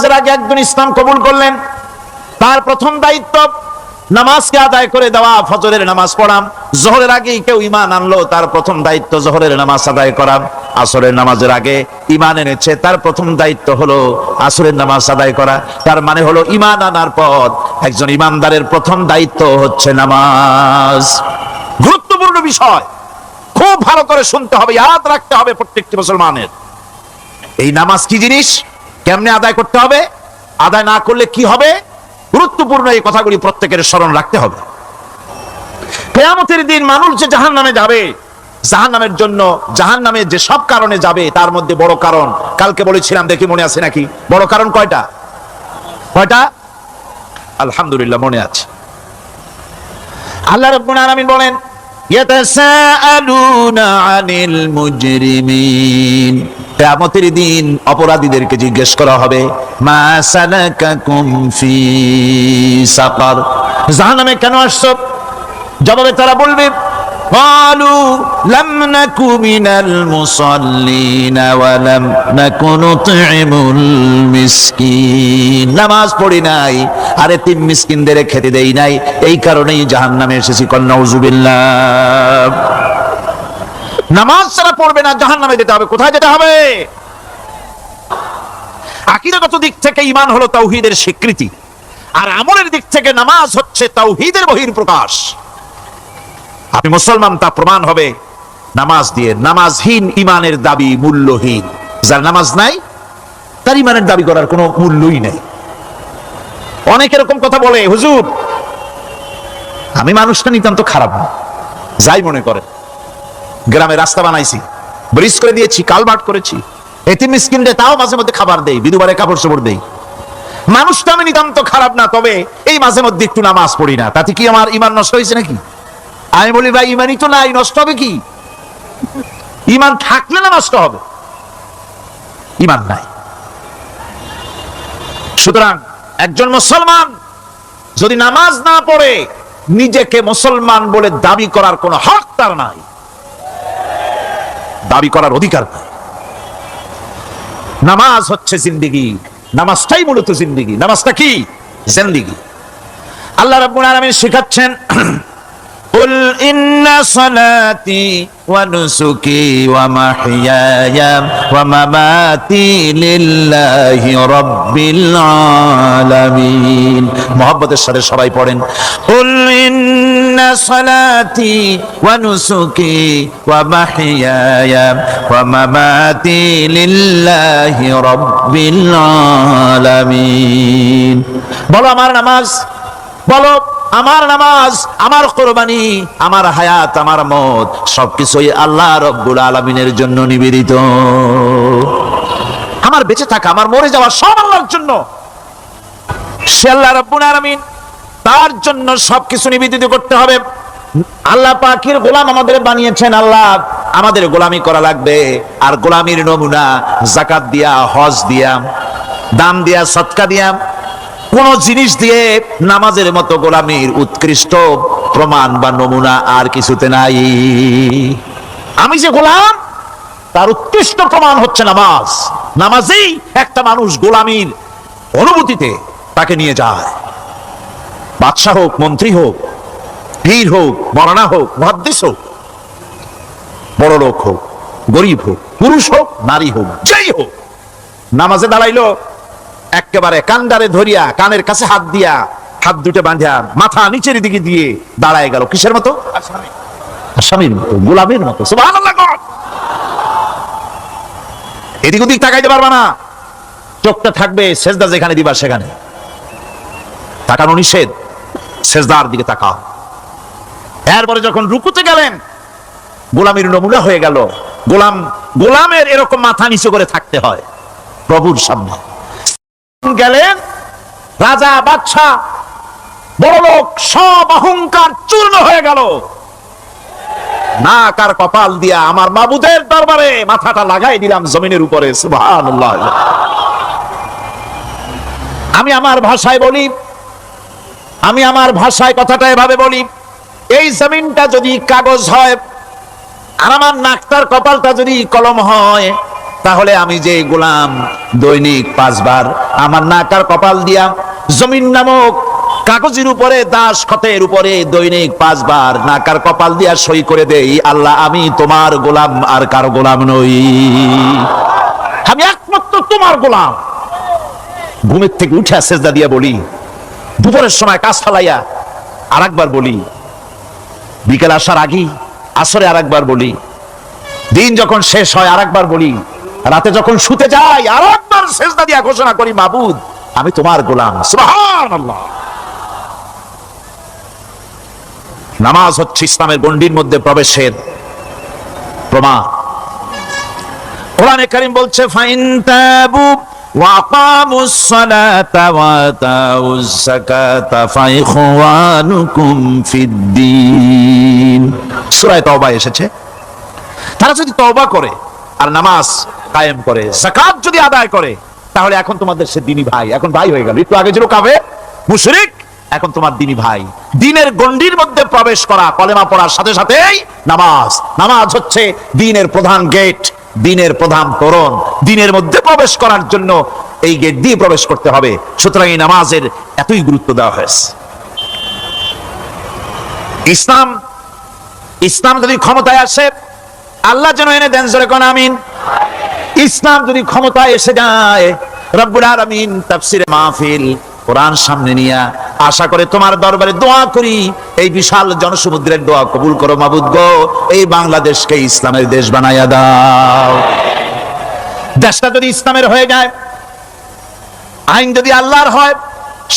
নামাজের আগে একজন ইসলাম কবুল করলেন। তার প্রথম দায়িত্ব, নামাজকে আদায় করে দেওয়া, ফজরের নামাজ পড়াম জোহরের আগেই কেউ ইমান আনলো, তার প্রথম দায়িত্ব জোহরের নামাজ আদায় করা। আসরের নামাজের আগে ইমান এনেছে, তার প্রথম দায়িত্ব হলো আসরের নামাজ আদায় করা। তার মানে হলো ইমান আনার পর একজন ইমানদারের প্রথম দায়িত্ব হচ্ছে নামাজ। গুরুত্বপূর্ণ বিষয়। খুব ভালো করে শুনতে হবে, ইয়াদ রাখতে হবে প্রত্যেকটি মুসলমানের। এই নামাজ কি জিনিস? কেমনে আদায় করতে হবে? আদায় না করলে কি হবে? গুরুত্বপূর্ণ এই কথাগুলি প্রত্যেকের স্মরণ রাখতে হবে। কেয়ামতের দিন মানুষ যে জাহান নামে যাবে জাহান নামের জন্য জাহান নামে যে সব কারণে যাবে, তার মধ্যে বড় কারণ। কালকে বলেছিলাম, দেখি মনে আছে নাকি? বড় কারণ কয়টা? কয়টা? আলহামদুলিল্লাহ, মনে আছে। আল্লাহ রব্বুল আলামিন বলেন কিয়ামতের দিন অপরাধীদেরকে জিজ্ঞেস করা হবে মা ফি কেন আসছো? জবাবে তারা বলবে قالوا لم نك من المصلين ولم نك نطعم المسكين নামাজ পড়ি নাই আরে তিন মিসকিনদের খেতে দেই নাই এই কারণেই জাহান্নামে এসেছি কন্নাউজুবিল্লাহ নামাজ ছাড়া পড়বে না জাহান্নামে যেতে হবে কোথায় যেতে হবে আকিরাগত দিক থেকে ঈমান হলো তাওহীদের স্বীকৃতি আর আমলের দিক থেকে নামাজ হচ্ছে তাওহীদের বহির প্রকাশ আপনি মুসলমান তা প্রমাণ হবে নামাজ দিয়ে। নামাজহীন ইমানের দাবি মূল্যহীন। যার নামাজ নাই, তার ইমানের দাবি করার কোনো মূল্যই নেই। অনেক এরকম কথা বলে, হুজুর, আমি মানুষটা নিতান্ত খারাপ না। যাই মনে করে গ্রামে রাস্তা বানাইছি, ব্রিজ করে দিয়েছি, কালভার্ট করেছি। এটি মিসকিনরে তাও মাঝে মধ্যে খাবার দেই, বিধুবারে কাপড় চোপড় দেই। মানুষটা আমি নিতান্ত খারাপ না, তবে এই মাঝে মধ্যে একটু নামাজ পড়ি না। তাতে কি আমার ইমান নষ্ট হয়েছে নাকি? আমি বলি, ভাই, ইমানই তো নাই, নষ্ট হবে কি? ইমান থাকলে না নষ্ট হবে? ইমান নাই। সুতরাং একজন মুসলমান যদি নামাজ না পড়ে, নিজেকে মুসলমান বলে দাবি করার কোনো হক তার নাই। দাবি করার অধিকার নাই। নামাজ হচ্ছে জিন্দিগি, নামাজটাই মূলত জিন্দিগি। নামাজটা কি? জিন্দিগি। আল্লাহ রাব্বুল আলামিন শেখাচ্ছেন قل إن صلاتي ونسكي ومحياي ومماتي لله رب العالمين মোহাম্মদের সাথে সবাই পড়েন قل إن صلاتي ونسكي ومحياي ومماتي لله رب العالمين বলো আমার নামাজ বলো আমার নামাজ, আমার কোরবানি, আমার হায়াত, আমার মত, সবকিছুই আল্লাহ রব্বুল আলমিনের জন্য নিবেদিত। আমার বেঁচে থাকা, আমার মরে যাওয়া সব আল্লাহর জন্য। সে আল্লাহ রব্বুল আলমিন তার জন্য সবকিছু নিবেদিত করতে হবে। আল্লাহ পাখির গোলাম আমাদের বানিয়েছেন, আল্লাহ আমাদের গোলামি করা লাগবে। আর গোলামির নমুনা জাকাত দিয়া, হজ দিয়া দাম দিয়া সৎকা দিয়া। কোন জিনিস দিয়ে নামাজের মতো গোলামির উৎকৃষ্ট প্রমাণ বা নমুনা আর কিছুতে নাই। আমি যে গোলাম, তার উৎকৃষ্ট প্রমাণ হচ্ছে নামাজ। নামাজেই একটা মানুষ গোলামির অনুভূতিতে তাকে নিয়ে যায়। বাদশাহ হোক, মন্ত্রী হোক, পীর হোক, মরানা হোক মহাদ্দেশ হোক, বড় লোক হোক, গরিব হোক, পুরুষ হোক, নারী হোক, যেই হোক, নামাজে দাঁড়াইলো একেবারে কান্ডারে ধরিয়া কানের কাছে হাত দিয়া হাত দুটো বাঁধিয়া মাথা নিচের দিকে দিয়ে দাঁড়ায় গেল। কিসের মতো? আসামির মতো গোলামের মতো। এদিক ওদিক তাকাইতে পারবা না। চোখটা থাকবে সেজদা যেখানে দিবা সেখানে। তাকানো নিষেধ সেজদার দিকে তাকাও। এরপরে যখন রুকুতে গেলেন গোলামির নমুনা হয়ে গেল। গোলাম গোলামের এরকম মাথা নিচু করে থাকতে হয় প্রভুর সামনে। গেলেন রাজা বাদশা বড় লোক সব অহংকার চূর্ণ হয়ে গেল। নাক আর কপাল দিয়া আমার দরবারে মাথাটা লাগাই দিলাম জমিনের উপরে আমি আমার ভাষায় বলি, আমি আমার ভাষায় কথাটা এভাবে বলি, এই জমিনটা যদি কাগজ হয় আর আমার কপালটা যদি কলম হয় তাহলে আমি যে গোলাম দৈনিক পাঁচবার, আমার নাকার কপাল দিয়া জমিন নামক কাগজের উপরে দাস খতের উপরে দৈনিক পাঁচবার নাকার কপাল দিয়া সই করে দেই, আল্লাহ, আমি তোমার গোলাম আর কার গোলাম নই। আমি একমাত্র তোমার গোলাম। ঘুমের থেকে উঠে সেজদা দিয়া বলি, দুপুরের সময় কাজ ফালাইয়া আর একবার বলি, বিকেল আসার আগেই আসরে আর একবার বলি, দিন যখন শেষ হয় আর একবার বলি রাতে যখন শুতে যাই আর একবার সেজদা দিয়া ঘোষণা করি মাবুদ আমি তোমার গোলাম সুবহানাল্লাহ নামাজ হচ্ছে ইসলামের গণ্ডির মধ্যে প্রবেশের প্রমাণ কোরআনে কারীম বলছে ফাইন তাবু وأقاموا الصلاة وآتوا الزكاة فإخوانكم في الدين সূরা তওবা এসেছে তারা যদি তওবা করে আর নামাজ কায়েম করে, যাকাত যদি আদায় করে, তাহলে এখন তোমাদের সে দিনী ভাই, এখন ভাই হয়ে গেল। একটু আগে ছিল কাবে মুশরিক, এখন তোমার দিনী ভাই। দিনের গণ্ডির মধ্যে প্রবেশ করা, কলেমা পড়ার সাথে সাথেই নামাজ। নামাজ হচ্ছে দিনের প্রধান গেট দিনের প্রধান তোরণ। দিনের মধ্যে প্রবেশ করার জন্য এই গেট দিয়ে প্রবেশ করতে হবে। সুতরাং এই নামাজের এতই গুরুত্ব দেওয়া হয়েছে। ইসলাম ইসলাম যদি ক্ষমতায় আসে, আল্লাহ যেন এনে দেন, জোরে কোন আমিন। ইসলাম যদি ক্ষমতায় এসে যায়, রব্বুল আলামিন তাফসিরে মাহফিল কোরআন সামনে নিয়া আশা করে তোমার দরবারে দোয়া করি। এই বিশাল জনসমুদ্রের দোয়া কবুল করো মাবুদ গো। এই বাংলাদেশকে ইসলামের দেশ বানাইয়া দাও। দেশটা যদি ইসলামের হয়ে যায়, আইন যদি আল্লাহর হয়,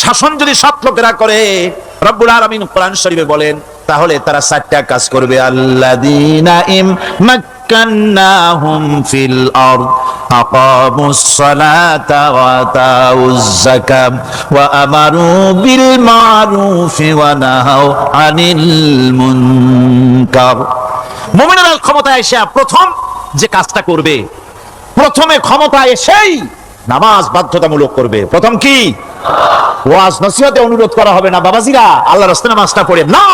শাসন যদি সৎ লোকেরা করে, রব্বুল আলামিন কোরআন শরীফে বলেন, তাহলে তারা চারটা কাজ করবে। আল্লাযীনা সালাতা ওয়া আতাউজ যাকাত ওয়া আমারু বিল মারুফি ওয়া নাহাউ আনিল মুনকার মুমিনেরা ক্ষমতায় এসে প্রথম যে কাজটা করবে, প্রথমে ক্ষমতা এসেই নামাজ বাধ্যতামূলক করবে। প্রথম কি? ওয়াজ নসিহতে অনুরোধ করা হবে না, বাবাজিরা আল্লাহ রাস্তা নামাজটা পড়ে। না!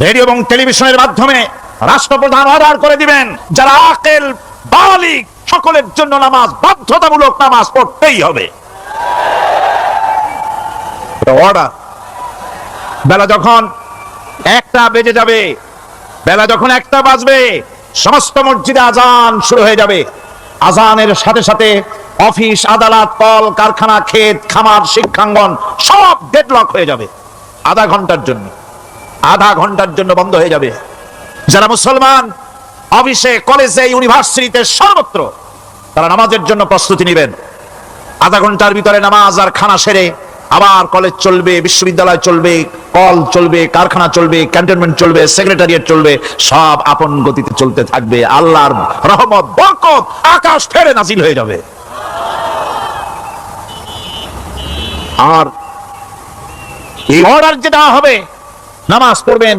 রেডিও এবং টেলিভিশনের মাধ্যমে রাষ্ট্রপ্রধান অর্ডার করে দিবেন, যারা আকেল, বালিক, সকলের জন্য নামাজ, বাধ্যতামূলক নামাজ পড়তেই হবে। বেলা যখন একটা বেজে যাবে, বেলা যখন একটা বাজবে, সমস্ত মসজিদে আজান শুরু হয়ে যাবে। আজানের সাথে সাথে অফিস, আদালত, কল, কারখানা, ক্ষেত, খামার, শিক্ষাঙ্গন, সব ডেডলক হয়ে যাবে। আধা ঘণ্টার জন্য। আধা ঘণ্টার জন্য বন্ধ হয়ে যাবে। যারা মুসলমান, অফিসে, কলেজে, ইউনিভার্সিটিতে সর্বত্র তারা নামাজের জন্য প্রস্তুতি নেবেন। আধা ঘণ্টার ভিতরে নামাজ আর খানা সেরে আবার কলেজ চলবে, বিশ্ববিদ্যালয় চলবে, কল চলবে, কারখানা চলবে, ক্যান্টনমেন্ট চলবে, সেক্রেটারিয়েট চলবে, সব আপন গতিতে চলতে থাকবে। আল্লাহর রহমত, বরকত আকাশ ফেরে নাজিল হয়ে যাবে। আর এই অর্ডার যে দেওয়া হবে, নামাজ পড়বেন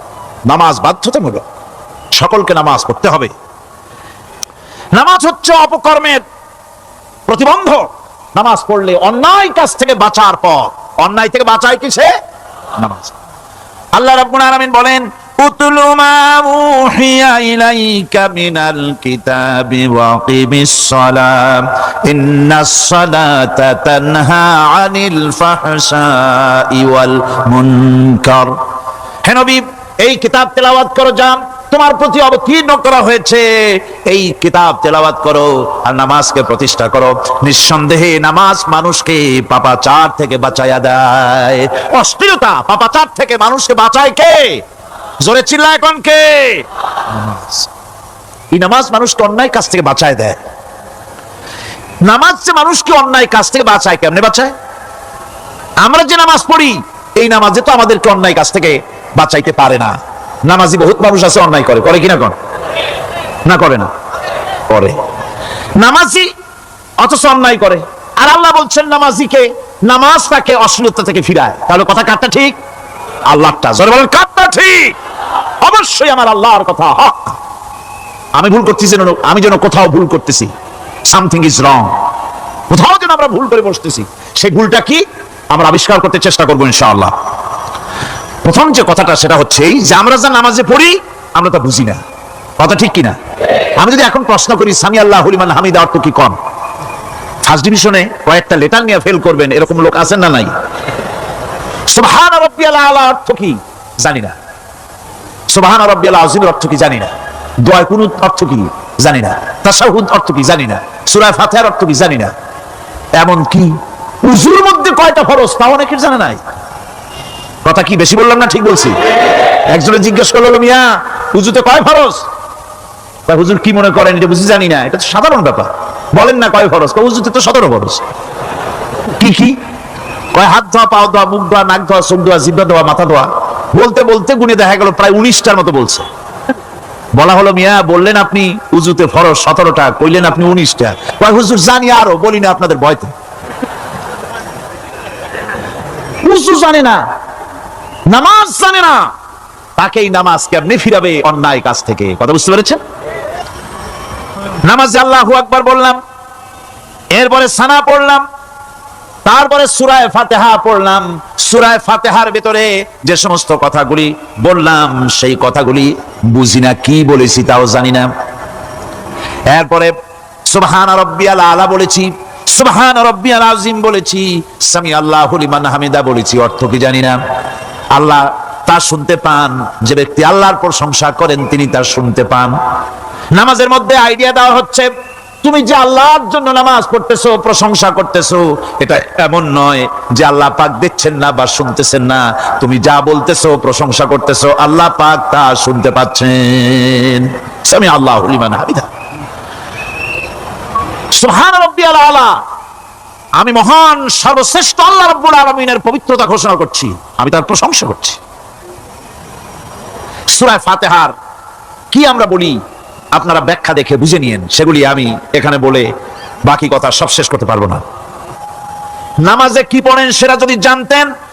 নামাজ বাধ্যতামূলক। সকলকে নামাজ পড়তে হবে। নামাজ হচ্ছে অপকর্মের প্রতিবন্ধক নামাজ পড়লে অন্যায় কাজ থেকে বাঁচার পর অন্যায় থেকে বাঁচায় কিসে? নামাজ। আল্লাহ রাব্বুল আলামিন বলেন, উতলু মা উহিয়া ইলাইকা মিনাল কিতাবি ওয়াকিমিস সালাম ইন্নাস সালাতা তানহা আনিল ফাহশাই ওয়াল মুনকার। হে নবী এই কিতাব তেলাওয়াত করো যান তোমার প্রতি অবতীর্ণ করা হয়েছে। এই কিতাব তেলাওয়াত করো আর নামাজকে প্রতিষ্ঠা করো। নিঃসন্দেহে নামাজ মানুষকে পাপাচার থেকে বাঁচাইয়া দেয়। অস্থিরতা পাপাচার থেকে মানুষকে বাঁচায় কে? জোরে চিল্লা এখন কে? এই নামাজ মানুষকে অন্যায় কাজ থেকে বাঁচায় দেয়। নামাজ যে মানুষকে অন্যায় কাজ থেকে বাঁচায়, কেমনে বাঁচায়? আমরা যে নামাজ পড়ি, এই নামাজে তো আমাদেরকে অন্যায় কাজ থেকে বাঁচাইতে পারে না। নামাজি বহুত মানুষ আছে, অন্যায় করে। করে কিনা কর না করে না। করে। নামাজি অথচ অন্যায় করে। আর আল্লাহ বলছেন, নামাজিকে নামাজ তাকে অশ্লীলতা থেকে ফিরায়। তাহলে কথা কাটটা ঠিক? আল্লাহটা জোরে বলেন কাটটা ঠিক? অবশ্যই আমার আল্লাহর কথা, হক। আমি ভুল করতেছি আমি যেন কোথাও ভুল করতেছি। সামথিং ইজ রং কোথাও যেন আমরা ভুল করে বসতেছি। সেই ভুলটা কি? আমরা আবিষ্কার করতে চেষ্টা করব, ইনশাআল্লাহ। প্রথম যে কথাটা সেটা হচ্ছে এই যে আমরা যা নামাজে পড়ি, আমরা তা বুঝি না। কথা ঠিক কিনা? আমি যদি এখন প্রশ্ন করি, সামি আল্লাহ হলিমান হামিদা অর্থ কি কম? ফার্স্ট ডিভিশনে কয়েকটা লেটার নিয়ে ফেল করবেন, এরকম লোক আছেন না নাই? সুবহান আলা অর্থ কি? জানি না। সুবহান অর্থ কি? জানি না। দোয়া অর্থ কি? জানি না। তাশাহুদ অর্থ কি? জানি না। ফাতিহার অর্থ কি? জানি না। এমন কি উজুর মধ্যে কয়টা ফরজ, তাও অনেকের জানা নাই। কথা কি বেশি বললাম না ঠিক বলছি? একজনে জিজ্ঞেস করল মিয়া উজুতে কয় ফরজ? হুজুর কি মনে করেন এটা বুঝি জানি না, এটা তো সাধারণ ব্যাপার। বলেন না কয় ফরজ উজুতে তো সতেরো ফরজ। কি কি? কয়, হাত ধোয়া, পাও ধোয়া, মুখ ধোয়া, নাক ধোয়া, চোখ ধোয়া, জিব্বা ধোয়া, মাথা ধোয়া। বলতে বলতে গুনে দেখা গেল প্রায় উনিশটার মতো বলছে। বলা হলো, মিয়া, বললেন আপনি উজুতে ফরজ সতেরোটা, কইলেন আপনি উনিশটা। কয়, হুজুর, জানি আরও, বলি না আপনাদের ভয়তে। উজু জানে না। নামাজ জানে না। তাকেই নামাজ কেমনে ফিরাবে অন্যায় কাজ থেকে? কথা বুঝতে পেরেছেন? নামাজ আল্লাহু আকবার বললাম, এরপরে সানা পড়লাম, তারপরে সুরায় ফাতেহা পড়লাম। সুরায় ফাতেহার ভেতরে যে সমস্ত কথাগুলি বললাম, সেই কথাগুলি বুঝি না, কি বলেছি তাও জানি না। এরপরে সুবহান রব্বিয়াল আলা বলেছি, সুবহান রব্বিয়াল আজিম বলেছি, সামি আল্লাহ লিমান হামিদা বলেছি, অর্থ কি জানি না। আল্লাহ তা শুনতে পান, যে ব্যক্তি আল্লাহর প্রশংসা করেন, তিনি তা শুনতে পান। নামাজের মধ্যে আইডিয়া দেওয়া হচ্ছে, তুমি যে আল্লাহর জন্য নামাজ পড়তেছো, প্রশংসা করতেছো, এটা এমন নয় যে আল্লাহ পাক দেখছেন না বা শুনতেছেন না। তুমি যা বলতেছো, প্রশংসা করতেছো, আল্লাহ পাক তা শুনতে পাচ্ছেন। সামি আল্লাহু হামিদা। সুবহান রাব্বিয়াল আলা। আমি মহান, সর্বশ্রেষ্ঠ আল্লাহ রব্বুল আলমিনের পবিত্রতা ঘোষণা করছি। আমি তার প্রশংসা করছি। সুরায় ফাতেহার কি আমরা বলি? আপনারা ব্যাখ্যা দেখে বুঝে নিয়েন। সেগুলি আমি এখানে বলে বাকি কথা সব শেষ করতে পারব না। নামাজে কি পড়েন সেটা যদি জানতেন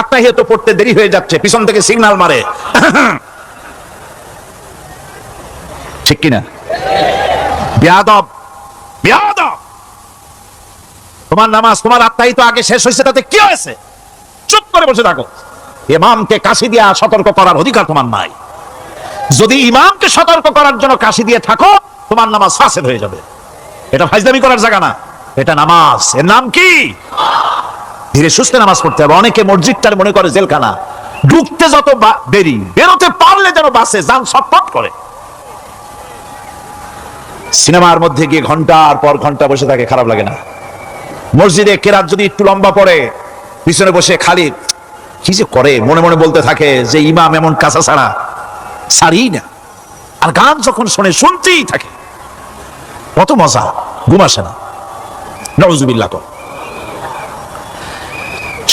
আত্মাহিয়ত পড়তে দেরি হয়ে যাচ্ছে, পিছন থেকে সিগন্যাল মারে। ঠিক কিনা? বিয়াদব বিয়াদব! তোমার নামাজ, তোমার আত্মাহিত আগে শেষ হয়েছে, তাতে কি হয়েছে? চুপ করে বসে থাকো। ইমামকে কাশি দিয়া সতর্ক করার অধিকার তোমার নাই। যদি ইমামকে সতর্ক করার জন্য কাশি দিয়ে থাকো, তোমার নামাজ ফাসেদ হয়ে যাবে। এটা ফাইজদামি করার জায়গা না। এটা নামাজ। এর নাম কি? ধীরে সুস্থে নামাজ পড়তে হবে। অনেকে মসজিদটার মনে করে জেলখানা। ঢুকতে যত দেরি, বেরোতে পারলে যেন বাসে যান, ছটফট করে। সিনেমার মধ্যে গিয়ে ঘণ্টার পর ঘণ্টা বসে থাকে, খারাপ লাগে না। মসজিদে কেরাত যদি একটু লম্বা পড়ে, পিছনে বসে খালি, কি যে করে? মনে মনে বলতে থাকে যে ইমাম এমন কাঁচা ছাড়া ছাড়ি না। আর গান যখন শোনে, শুনতেই থাকে। কত মজা, ঘুম আসে না। নজুবিল্লা কর।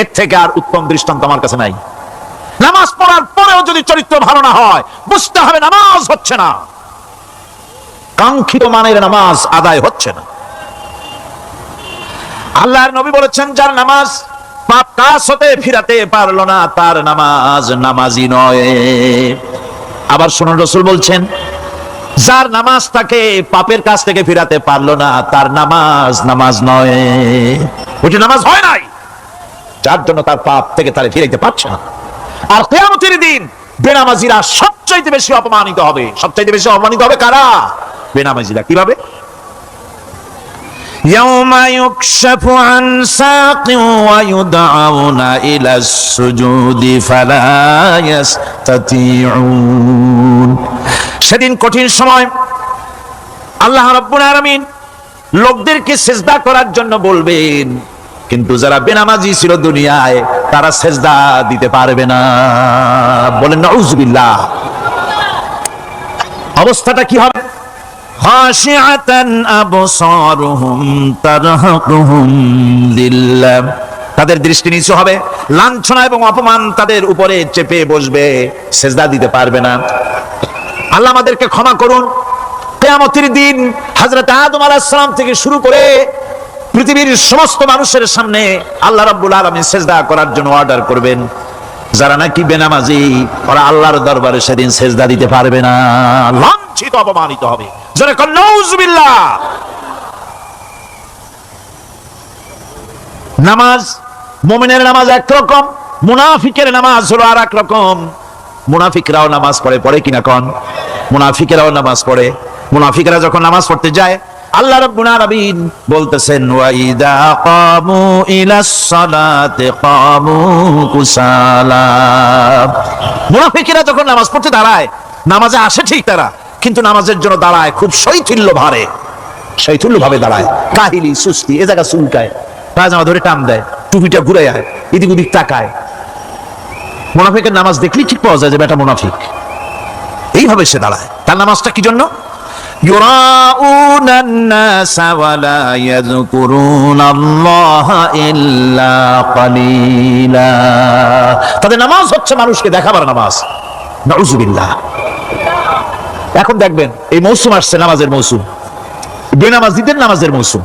এর থেকে আর উত্তম দৃষ্টান্ত আমার কাছে নাই। নামাজ পড়ার পরেও যদি চরিত্র ভালো না হয়, বুঝতে হবে নামাজ হচ্ছে না। কাঙ্ক্ষিত মানের নামাজ আদায় হচ্ছে না। আল্লাহর নবী বলেছেন, যার নামাজ পাপ কাজ হতে ফিরাতে পারল না, তার নামাজ নামাজি নয়। আবার শুনুন, রসুল বলছেন, যার নামাজ তাকে পাপের কাছ থেকে ফিরাতে পারল না, তার নামাজ নামাজ নয়। ওটি নামাজ হয় নাই। যার জন্য তার পাপ থেকে তারে ফিরাইতে পারছে না আর কেয়ামতের দিন বেনামাজিরা সবচাইতে বেশি অপমানিত হবে সবচাইতে বেশি অপমানিত হবে কারা বেনামাজিরা কিভাবে يوم يكشف عن ساق ويدعون إلى السجود فلا يستطيعون সেদিন কঠিন সময় আল্লাহ রাব্বুল আলামিন লোকদেরকে সেজদা করার জন্য বলবেন কিন্তু যারা বেনামাজি ছিল দুনিয়ায়, তারা সেজদা দিতে পারবে না। বলেন নজবিল্লাহ অবস্থাটা কি হবে? তাদের দৃষ্টি নিচু হবে। লাঞ্ছনা এবং অপমান তাদের উপরে চেপে বসবে, সেজদা দিতে পারবে না। আল্লাহ আমাদেরকে ক্ষমা করুন। কেমতির দিন হাজরত আদম আলাহ সালাম থেকে শুরু করে পৃথিবীর সমস্ত মানুষের সামনে আল্লাহ রাব্বুল আলামিন সেজদা করার জন্য অর্ডার করবেন। যারা নাকি বেনামাজি, ওরা আল্লাহর দরবারে সেদিন সেজদা দিতে পারবে না। লাঞ্ছিত, অপমানিত হবে। যারা কল্লাউজুবিল্লাহ নামাজ, মোমেনের নামাজ একরকম, মুনাফিকের নামাজ হলো আর রকম মুনাফিকরাও নামাজ পড়ে পড়ে কিনা কন? মুনাফিকেরাও নামাজ পড়ে। মুনাফিকরা যখন নামাজ পড়তে যায় আল্লাহ রাব্বুল আলামিন বলতেছেন ওয়াইদা কামু ইলাস সালাতে কামু কুসালা। মুনাফিকরা যখন নামাজ পড়তে দাঁড়ায়, নামাজে আসে ঠিক তারা, কিন্তু নামাজের জন্য দাঁড়ায় খুব শৈথিল্য ভারে শৈথিল্য ভাবে দাঁড়ায়। কাহিলি, সুস্তি, এ জায়গা চুলকায় পায়জামা ধরে টান দেয়, টুপিটা ঘুরে আয় এদিক ওদিক তাকায়। মুনাফিকের নামাজ দেখলেই ঠিক পাওয়া যায় যে, বেটা মোনাফিক। এইভাবে সে দাঁড়ায়। তার নামাজটা কি জন্য? يراءون الناس ولا يذكرون الله إلا قليلا তাদের নামাজ হচ্ছে মানুষকে দেখাবার নামাজ নাউজুবিল্লাহ এখন দেখবেন এই মৌসুম আসছে নামাজের মৌসুম বেনামাজিদের নামাজের মৌসুম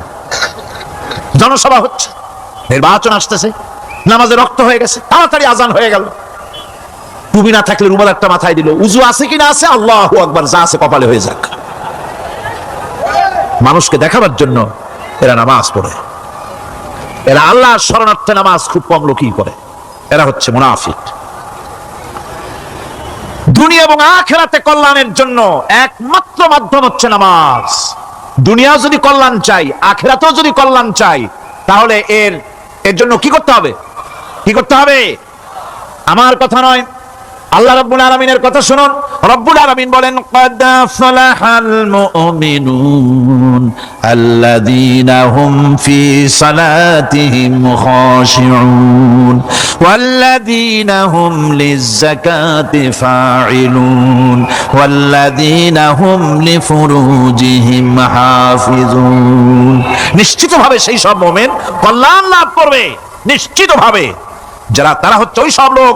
জনসভা হচ্ছে নির্বাচন আসতেছে নামাজে রক্ত হয়ে গেছে তাড়াতাড়ি আজান হয়ে গেল টুবি না থাকলে রুমাল একটা মাথায় দিল উজু আছে কিনা আছে আল্লাহ আকবার যা আছে কপালে হয়ে যাক মানুষকে দেখাবার জন্য এরা নামাজ পড়ে। এরা আল্লাহর শরণার্থে নামাজ খুব কম লোকই করে এরা হচ্ছে মুনাফিক। দুনিয়া এবং আখেরাতে কল্যাণের জন্য একমাত্র মাধ্যম হচ্ছে নামাজ। দুনিয়া যদি কল্যাণ চাই, আখেরাতেও যদি কল্যাণ চাই, তাহলে এর এর জন্য কি করতে হবে? কি করতে হবে? আমার কথা নয় আল্লাহ রব্বুল আলামিনের কথা শুনুন। রব্বুল আলামিন বলেন, কদ ফালাহাল মুমিনুন আল্লাযীনা হুম ফি সালাতিহিম খাশিউন ওয়াল্লাযীনা হুম লিযাকাতি ফাঈলুন ওয়াল্লাযীনা হুম লিফুরুজিহিম হাফিজুন। নিশ্চিতভাবে সেই সব মুমিন কল্যাণ লাভ করবে। নিশ্চিতভাবে। যারা, তারা হচ্ছে ওই সব লোক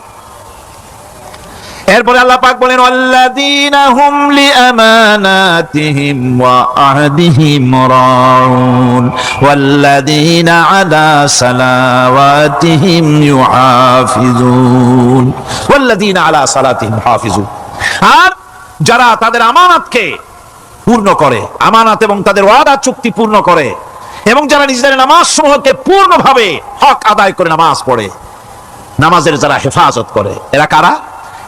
এরপরে আল্লাহ পাক বলেন, আল্লাযীনা হুম লিআমানাতিহিম ওয়া আহদিহিম রাউন। ওয়াল্লাযীনা আলা সালাওয়াতিহিম ইউহাফিজুন। ওয়াল্লাযীনা আলা সালাতিহিম হাফিজুন। আর যারা তাদের আমানতকে পূর্ণ করে, আমানত এবং তাদের ওয়াদা চুক্তি পূর্ণ করে, এবং যারা নিজেদের নামাজ সমূহকে পূর্ণভাবে হক আদায় করে নামাজ পড়ে, নামাজের যারা হেফাজত করে, এরা কারা?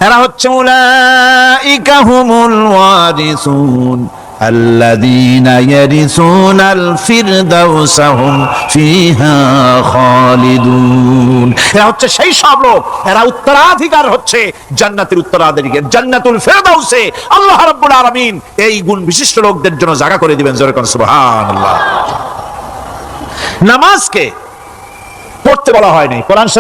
এরা হচ্ছে أولئك هم الوارثون الذين يرثون الفردوس هم فيها خالدون এরা হচ্ছে সেই সব লোক এরা উত্তরাধিকার হচ্ছে জান্নাতের উত্তরাধিকার জান্নাতুল ফেরদাউসে আল্লাহ রাব্বুল আলামিন এই গুণ বিশিষ্ট লোকদের জন্য জায়গা করে দিবেন জোরে কোন সুবহানাল্লাহ নামাজকে পড়তে বলা হয়নি কোরআন শরীফ